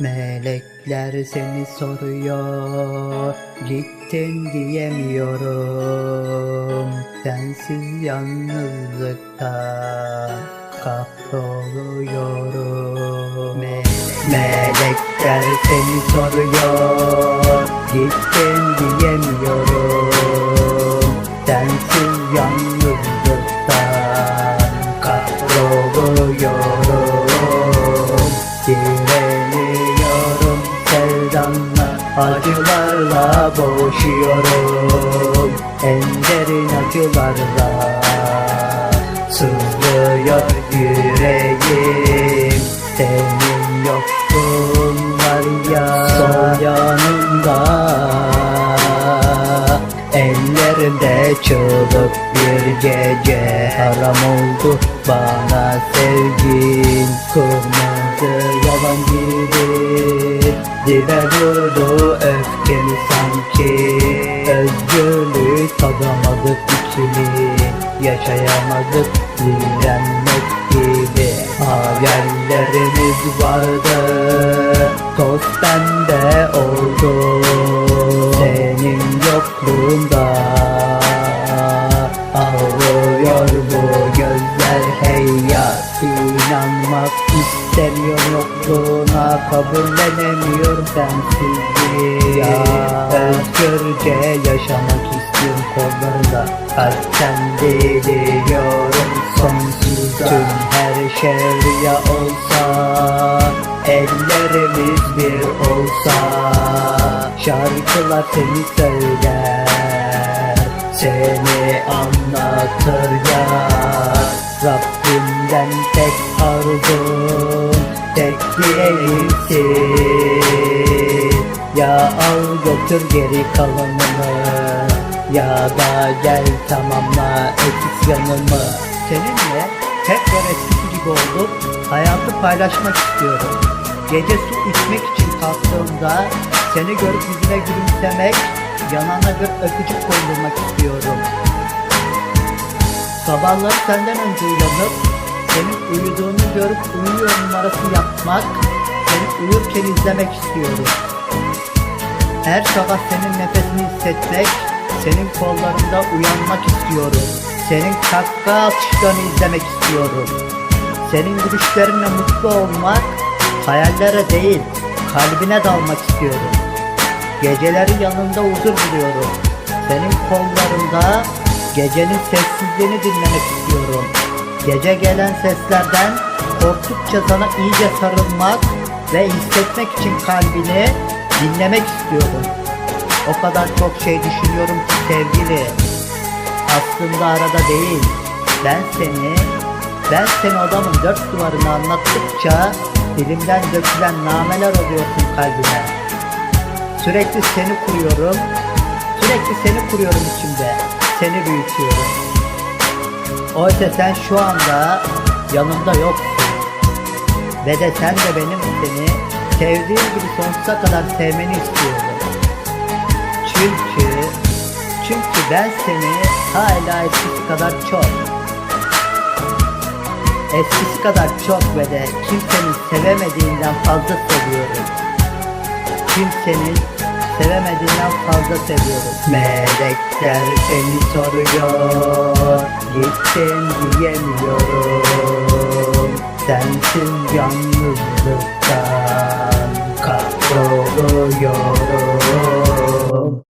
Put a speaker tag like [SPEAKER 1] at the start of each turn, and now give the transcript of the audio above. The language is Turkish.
[SPEAKER 1] Melekler seni soruyor Gittin diyemiyorum. Sensiz yalnızlıkta Kahroluyorum. Me- Melekler seni soruyor Gittin diyemiyorum. Sensiz yalnızlıktan Kahroluyorum. Direniyorum Acılarla boğuşuyorum. En derin acılarla Sızlıyor yüreğim. Senin yokluğun var ya Sol yanımda. Ellerimde çığlık bir gece Haram oldu bana sevgin Kırmızı yalan gibi Dibe vurdu öfkemi sanki. Özgürlüğü tadamadık içimi Yaşayamadık direnmek gibi. Hayallerimiz vardı. Toz bende oldu. Senin yokluğunda istemiyorum yokluğuna Kabullenemiyorum sensizliği. Ya Özgürce yaşamak istiyorum kollarında. Kalpten diliyorum sonsuza Tüm her şey rüya olsa. Ellerimiz bir olsa. Şarkılar seni söyler Seni anlatır ya Rabbimden tek arzum Tek dileğimsin Ya al götür geri kalanını Ya da gel tamamla eksik yanımı. Seninle tekrar eskisi gibi olup Hayatı paylaşmak istiyorum. Gece su içmek için kalktığımda Seni görüp yüzüne gülümsemek Yanağına bir öpücük koydurmak istiyorum. Sabahları senden önce uyanıp senin uyuduğunu görüp uyuyor numarası yapmak, seni uyurken izlemek istiyorum. Her sabah senin nefesini hissetmek, senin kollarında uyanmak istiyorum. Senin kahkaha atışlarını izlemek istiyorum. Senin gülüşlerinle mutlu olmak, hayallere değil, kalbine dalmak istiyorum. Geceleri yanında huzur buluyorum. Senin kollarında gecenin sessizliğini dinlemek istiyorum. Gece gelen seslerden korktukça sana iyice sarılmak ve hissetmek için kalbini dinlemek istiyorum. O kadar çok şey düşünüyorum ki sevgili. Aslında arada değil. Ben seni, ben seni odamın dört duvarını anlattıkça dilimden dökülen nameler oluyorsun kalbime. Sürekli seni kuruyorum. Sürekli seni kuruyorum içimde. Seni büyütüyorum. Oysa sen şu anda yanımda yoksun. Ve de sen de benim seni sevdiğim gibi sonsuza kadar sevmeni istiyorum. Çünkü, çünkü ben seni hala eskisi kadar çok, eskisi kadar çok ve de kimsenin sevemediğinden fazla seviyorum kimsenin sevemediğinden fazla seviyorum. Melekler seni soruyor, gittin diyemiyorum. Sensiz yalnızlıktan kahroluyorum.